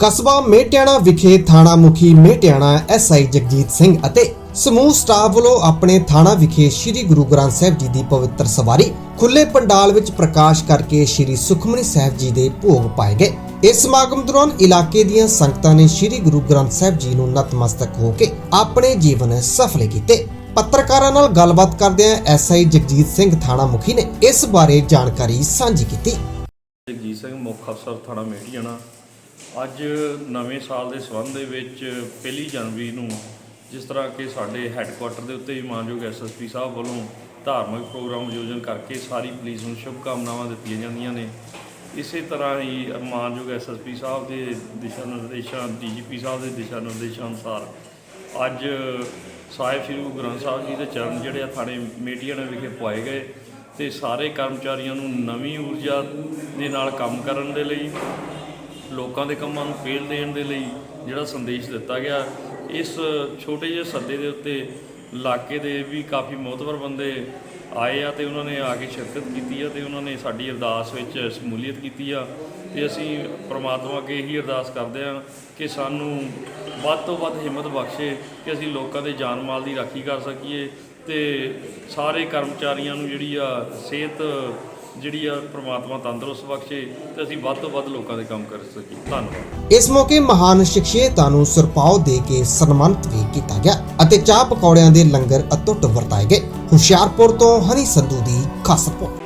ਕਸਬਾ ਮੇਟਿਆਣਾ ਵਿਖੇ ਥਾਣਾ ਮੁਖੀ ਮੇਟਿਆਣਾ ਐਸਆਈ ਜਗਜੀਤ ਸਿੰਘ ਅਤੇ ਸਮੂਹ ਸਟਾਫ ਵੱਲੋਂ ਆਪਣੇ ਥਾਣਾ ਵਿਖੇ ਸ੍ਰੀ ਗੁਰੂ ਗ੍ਰੰਥ ਸਾਹਿਬ ਜੀ ਦੀ ਪਵਿੱਤਰ ਸਵਾਰੀ ਖੁੱਲੇ ਪੰਡਾਲ ਵਿੱਚ ਪ੍ਰਕਾਸ਼ ਕਰਕੇ ਸ੍ਰੀ ਸੁਖਮਨੀ ਸਾਹਿਬ ਜੀ ਦੇ ਭੋਗ ਪਾਏ ਗਏ। ਇਸ ਸਮਾਗਮ ਦੌਰਾਨ ਇਲਾਕੇ ਦੀਆਂ ਸੰਗਤਾਂ ਨੇ ਸ੍ਰੀ ਗੁਰੂ ਗ੍ਰੰਥ ਸਾਹਿਬ ਜੀ ਨੂੰ ਨਤਮਸਤਕ ਹੋ ਕੇ ਆਪਣੇ ਜੀਵਨ ਸਫਲੇ ਕੀਤੇ। ਪੱਤਰਕਾਰਾਂ ਨਾਲ ਗੱਲਬਾਤ ਕਰਦਿਆਂ ਐਸਆਈ ਜਗਜੀਤ ਸਿੰਘ ਥਾਣਾ ਮੁਖੀ ਨੇ ਇਸ ਬਾਰੇ ਜਾਣਕਾਰੀ ਸਾਂਝੀ ਕੀਤੀ। ਜਗਜੀਤ ਸਿੰਘ ਮੁੱਖ ਅਫਸਰ ਥਾਣਾ ਮੇਟੀਆਣਾ। ਅੱਜ ਨਵੇਂ ਸਾਲ ਦੇ ਸੰਬੰਧ ਦੇ ਵਿੱਚ ਪਹਿਲੀ ਜਨਵਰੀ ਨੂੰ ਜਿਸ ਤਰ੍ਹਾਂ ਕਿ ਸਾਡੇ ਹੈੱਡਕੁਆਟਰ ਦੇ ਉੱਤੇ ਹੀ ਮਾਨਯੋਗ ਐਸਐਸਪੀ ਸਾਹਿਬ ਵੱਲੋਂ ਧਾਰਮਿਕ ਪ੍ਰੋਗਰਾਮ ਆਯੋਜਨ ਕਰਕੇ ਸਾਰੀ ਪੁਲਿਸ ਨੂੰ ਸ਼ੁਭਕਾਮਨਾਵਾਂ ਦਿੱਤੀਆਂ ਜਾਂਦੀਆਂ ਨੇ। ਇਸੇ ਤਰ੍ਹਾਂ ਹੀ ਮਾਨਯੋਗ ਐਸਐਸਪੀ ਸਾਹਿਬ ਦੇ ਦਿਸ਼ਾ ਨਿਰਦੇਸ਼ਾਂ ਡੀਜੀਪੀ ਸਾਹਿਬ ਦੇ ਦਿਸ਼ਾ ਨਿਰਦੇਸ਼ਾਂ ਅਨੁਸਾਰ ਅੱਜ ਸਾਹਿਬ ਸ੍ਰੀ ਗੁਰੂ ਗ੍ਰੰਥ ਸਾਹਿਬ ਜੀ ਦੇ ਚਰਨ ਜਿਹੜੇ ਆ ਥਾਣੇ ਮੇਟੀਆਣਾ ਵਿਖੇ ਪੁਆਏ ਗਏ ਤੇ ਸਾਰੇ ਕਰਮਚਾਰੀਆਂ ਨੂੰ ਨਵੀਂ ਊਰਜਾ ਦੇ ਨਾਲ ਕੰਮ ਕਰਨ ਦੇ ਲਈ ਲੋਕਾਂ ਦੇ ਕੰਮਾਂ ਨੂੰ ਫੇਲ ਦੇਣ ਦੇ ਲਈ ਜਿਹੜਾ ਸੰਦੇਸ਼ ਦਿੱਤਾ ਗਿਆ, ਇਸ ਛੋਟੇ ਜਿਹੇ ਸੱਦੇ ਦੇ ਉੱਤੇ ਇਲਾਕੇ ਦੇ ਵੀ ਕਾਫੀ ਮੋਤਬਰ ਬੰਦੇ ਆਏ ਆ ਤੇ ਉਹਨਾਂ ਨੇ ਆ ਕੇ ਸ਼ਿਰਕਤ ਕੀਤੀ ਆ ਤੇ ਉਹਨਾਂ ਨੇ ਸਾਡੀ ਅਰਦਾਸ ਵਿੱਚ ਸ਼ਮੂਲੀਅਤ ਕੀਤੀ ਆ ਤੇ ਅਸੀਂ ਪ੍ਰਮਾਤਮਾ ਅੱਗੇ ਇਹੀ ਅਰਦਾਸ ਕਰਦੇ ਆ ਕਿ ਸਾਨੂੰ ਵੱਧ ਤੋਂ ਵੱਧ ਹਿੰਮਤ ਬਖਸ਼ੇ ਕਿ ਅਸੀਂ ਲੋਕਾਂ ਦੇ ਜਾਨ ਮਾਲ ਦੀ ਰਾਖੀ ਕਰ ਸਕੀਏ ਤੇ ਸਾਰੇ ਕਰਮਚਾਰੀਆਂ ਨੂੰ ਜਿਹੜੀ ਆ ਸਿਹਤ ਜਿਹੜੀ ਆ ਪ੍ਰਮਾਤਮਾ ਤੰਦਰੁਸਤ ਬਖਸ਼ੇ ਤੇ ਅਸੀਂ ਵੱਧ ਤੋਂ ਵੱਧ ਲੋਕਾਂ ਦੇ ਕੰਮ ਕਰ ਸਕੀਏ। ਧੰਨਵਾਦ। ਇਸ ਮੌਕੇ ਮਹਾਨ ਸ਼ਖਸੀਅਤਾਂ ਨੂੰ ਸਰਪਾਉ ਦੇ ਕੇ ਸਨਮਾਨਿਤ ਵੀ ਕੀਤਾ ਗਿਆ ਅਤੇ ਚਾਹ ਪਕੌੜਿਆਂ ਦੇ ਲੰਗਰ ਅਤੁੱਟ ਵਰਤਾਏ ਗਏ। ਹੁਸ਼ਿਆਰਪੁਰ ਤੋਂ ਹਨੀ ਸੰਧੂ ਦੀ ਖਾਸ ਰਿਪੋਰਟ।